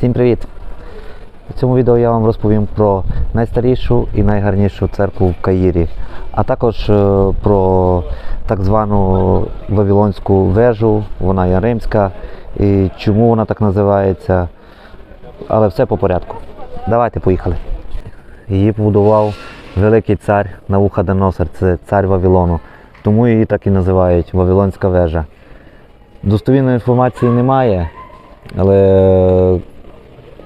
Всім привіт! В цьому відео я вам розповім про найстарішу і найгарнішу церкву в Каїрі, а також е, про так звану Вавилонську вежу, вона є римська, і чому вона так називається. Але все по порядку. Давайте поїхали. Її побудував великий цар Навуходоносор, це цар Вавилону. Тому її так і називають Вавилонська вежа. Достовірної інформації немає, але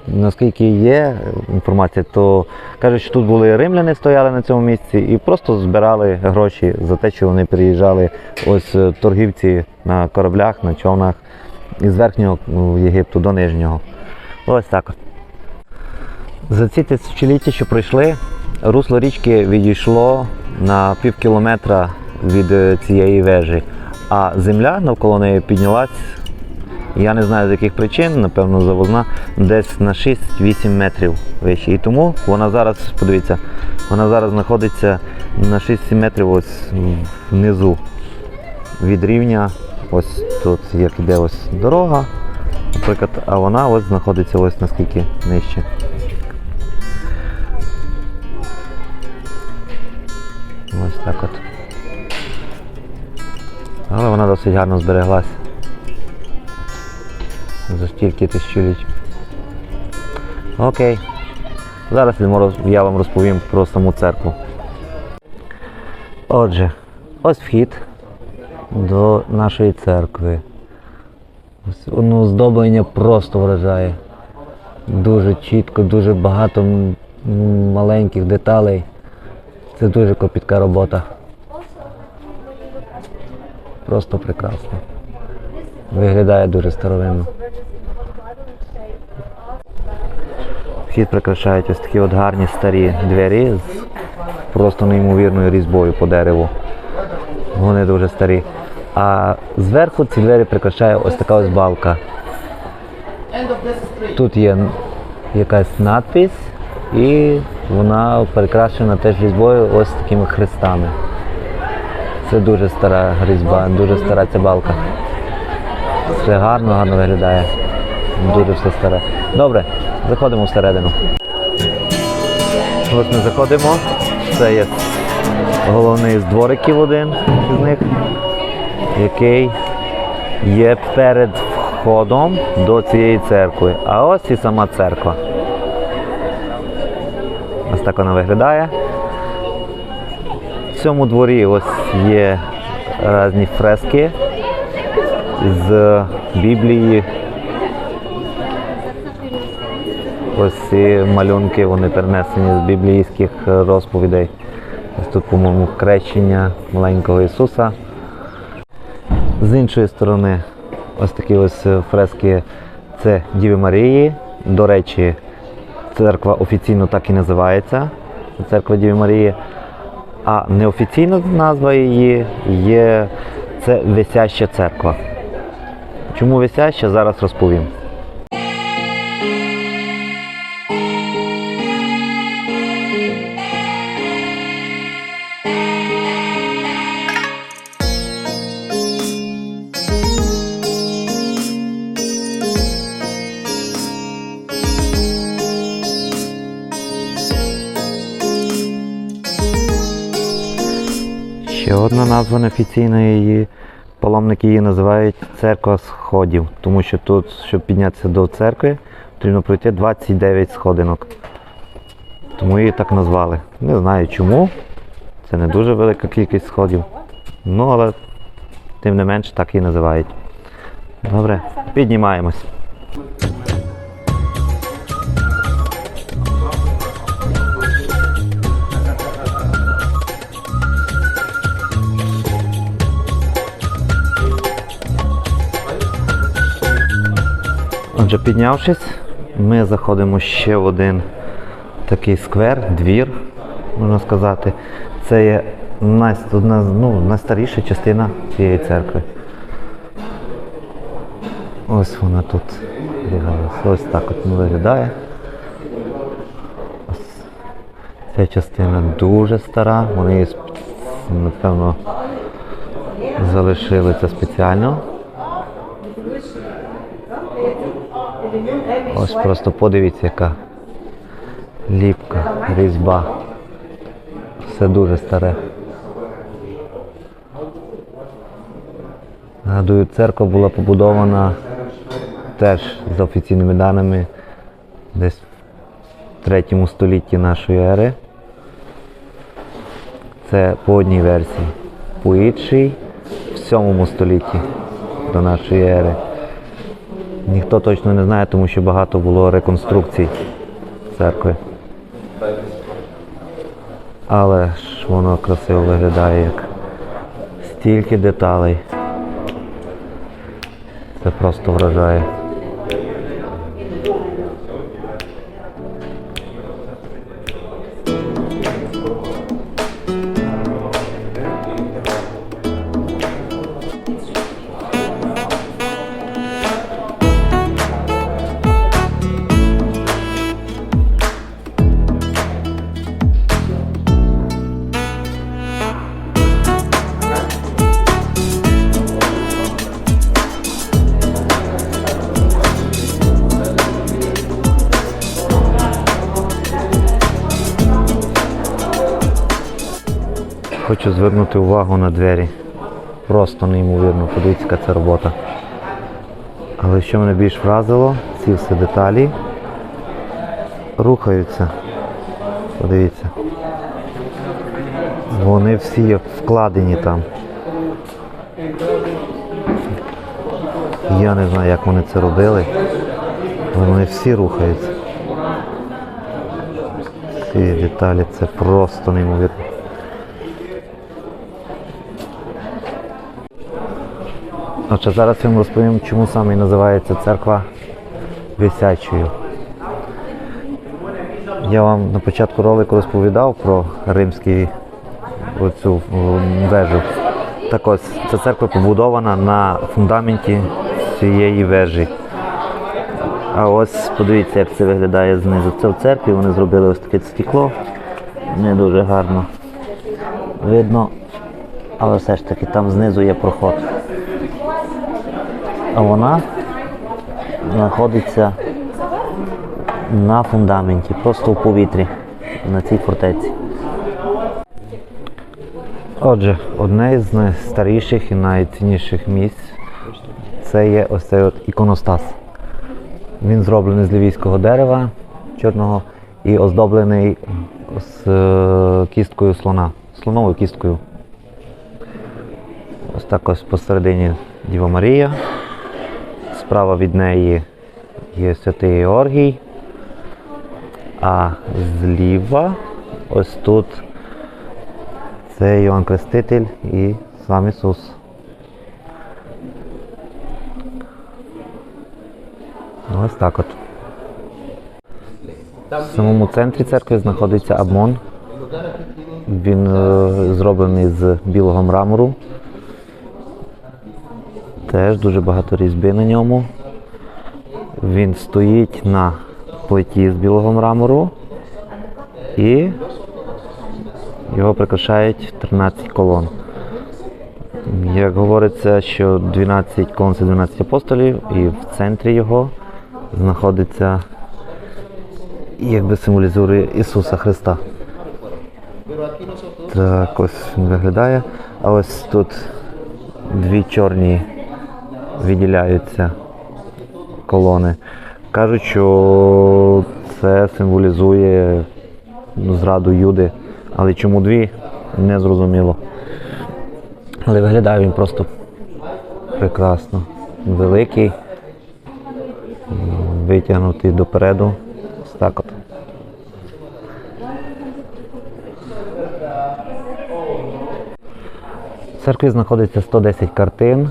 наскільки є інформація, то кажуть, що тут були римляни, стояли на цьому місці і просто збирали гроші за те, що вони переїжджали ось е, торгівці на кораблях, на човнах із верхнього ну, Єгипту до нижнього. Ось так. За ці тисячоліття, що пройшли, русло річки відійшло на пів кілометра від е, цієї вежі, а земля навколо неї піднялась, я не знаю з яких причин, напевно, завозна, десь на 6-8 метрів вище. І тому вона зараз, подивіться, вона зараз знаходиться на 6-7 метрів ось внизу від рівня. Ось тут як іде ось дорога, наприклад, а вона ось знаходиться ось наскільки нижче. Ось так от. Але вона досить гарно збереглась. За стільки тисячоліть. Окей. Зараз я вам розповім про саму церкву. Отже, ось вхід до нашої церкви. Ось Воно оздоблення просто вражає. Дуже чітко, дуже багато маленьких деталей. Це дуже копітка робота. Просто прекрасно. Виглядає дуже старовинно. Вхід прикрашають ось такі от гарні старі двері з просто неймовірною різьбою по дереву. Вони дуже старі. А зверху ці двері прикрашає ось така ось балка. Тут є якась надпись, і вона прикрашена теж різьбою ось такими хрестами. Це дуже стара різьба, дуже стара ця балка. Все гарно, гарно виглядає. Дуже все старе. Добре, заходимо всередину. Ось ми заходимо. Це є головний з двориків один з них, який є перед входом до цієї церкви. А ось і сама церква. Ось так вона виглядає. В цьому дворі ось є різні фрески з Біблії. Ось ці малюнки вони перенесені з біблійських розповідей. Ось тут, по-моєму, крещення маленького Ісуса. З іншої сторони, ось такі ось фрески це Діви Марії. До речі, церква офіційно так і називається. Церква Діви Марії. А неофіційна назва її є це Висяща церква. Чому висяща, зараз розповім. Одна назва неофіційної її. Паломники її називають церква сходів, тому що тут, щоб піднятися до церкви, потрібно пройти 29 сходинок. Тому її так назвали. Не знаю чому. Це не дуже велика кількість сходів. Ну, але тим не менш так її називають. Добре, піднімаємось. Отже, піднявшись, ми заходимо ще в один такий сквер, двір, можна сказати. Це є най, ну, найстаріша частина цієї церкви. Ось вона тут збігалася. Ось так от виглядає. Ось ця частина дуже стара, вони напевно, залишили це спеціально. Ось просто подивіться, яка ліпка, різьба. Все дуже старе. Нагадую, церква була побудована теж за офіційними даними десь в 3 столітті нашої ери. Це по одній версії. По іншій в 7 столітті до нашої ери. Ніхто точно не знає, тому що багато було реконструкцій церкви. Але ж воно красиво виглядає як стільки деталей. Це просто вражає. Хочу звернути увагу на двері. Просто неймовірно, подивіться, яка це робота. Але що мене більш вразило, ці всі деталі рухаються. Подивіться. Вони всі вкладені там. Я не знаю, як вони це робили, але вони всі рухаються. Ці деталі це просто неймовірно. Отже, зараз я вам розповім, чому саме і називається церква висячою. Я вам на початку ролику розповідав про римський оцю вежу. Так ось, ця церква побудована на фундаменті цієї вежі. А ось подивіться, як це виглядає знизу. Це в церкві вони зробили ось таке стекло. Не дуже гарно видно, але все ж таки там знизу є проход вона знаходиться на фундаменті, просто у повітрі на цій фортеці. Отже, одне з найстаріших і найцінніших місць це є ось цей от іконостас. Він зроблений з лівійського дерева чорного і оздоблений з е, кісткою слона, слоновою кісткою. Ось так ось посередині Діва Марія. Справа від неї є святий Георгій, а зліва ось тут це Йоанн Креститель і сам Ісус. Ось так от. В самому центрі церкви знаходиться Абмон. Він е, зроблений з білого мрамору. Теж дуже багато різьби на ньому. Він стоїть на плиті з білого мрамору і його прикрашають 13 колон. Як говориться, що 12 колон це 12 апостолів, і в центрі його знаходиться якби символізує Ісуса Христа. Так ось він виглядає. А ось тут дві чорні відділяються колони. Кажуть, що це символізує ну, зраду Юди, але чому дві, не зрозуміло. Але виглядає він просто прекрасно. Великий, витягнутий допереду. Ось так от. В церкві знаходиться 110 картин.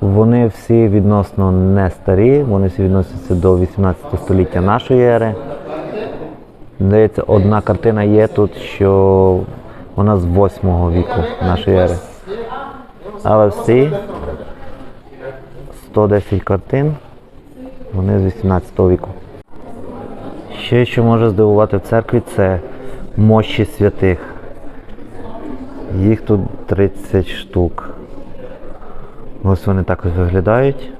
Вони всі відносно не старі, вони всі відносяться до 18 століття нашої ери. Здається, одна картина є тут, що вона з 8 віку нашої ери. Але всі 110 картин, вони з 18 віку. Ще що може здивувати в церкві, це мощі святих. Їх тут 30 штук. Ось вони також виглядають.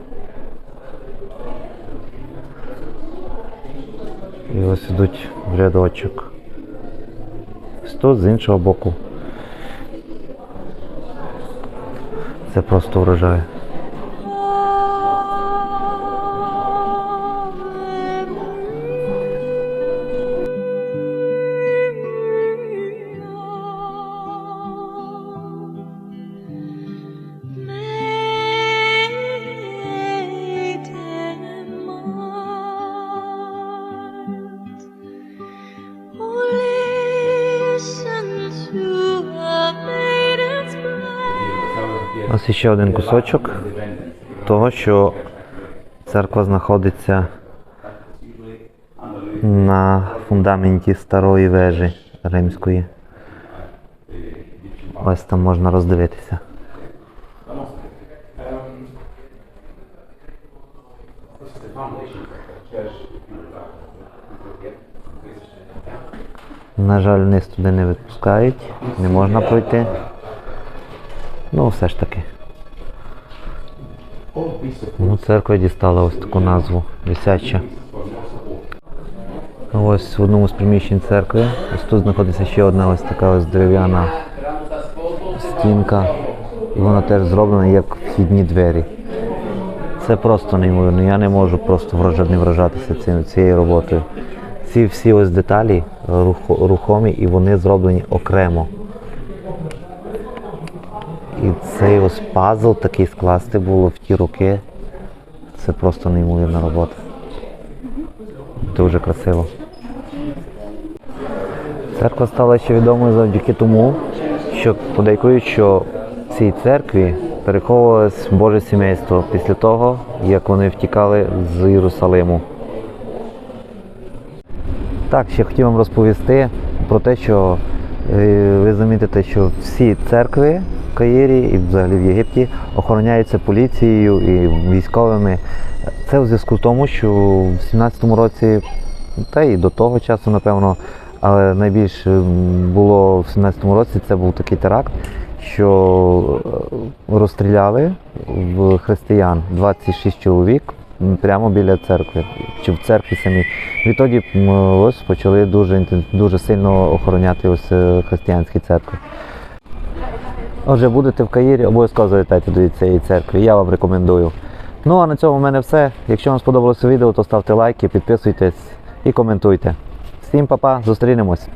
І ось йдуть в рядочок. Сто з іншого боку. Це просто врожає. Ось ще один кусочок того, що церква знаходиться на фундаменті старої вежі римської. Ось там можна роздивитися. На жаль, вниз туди не відпускають, не можна пройти. Ну, все ж таки. Ну, церква дістала ось таку назву висяча. Ось в одному з приміщень церкви. Ось тут знаходиться ще одна ось така ось дерев'яна стінка. І вона теж зроблена як вхідні двері. Це просто неймовірно. Я не можу просто не вражатися цим, цією роботою. Ці всі ось деталі рухомі і вони зроблені окремо. І цей ось пазл такий скласти було в ті роки. Це просто неймовірна робота. Дуже красиво. Церква стала ще відомою завдяки тому, що подейкують, що в цій церкві переховувалось Боже сімейство після того, як вони втікали з Єрусалиму. Так, ще хотів вам розповісти про те, що е, ви замітите, що всі церкви Каїрі і взагалі в Єгипті охороняються поліцією і військовими. Це у зв'язку з тому, що в 17-му році, та і до того часу, напевно, але найбільше було в 17-му році це був такий теракт, що е, розстріляли в християн 26 чоловік прямо біля церкви, чи в церкві самій. Відтоді ось почали дуже, дуже сильно охороняти ось е, християнські церкви. Отже, будете в Каїрі, обов'язково завітайте до цієї церкви, я вам рекомендую. Ну а на цьому в мене все. Якщо вам сподобалося відео, то ставте лайки, підписуйтесь і коментуйте. Всім па-па, зустрінемось!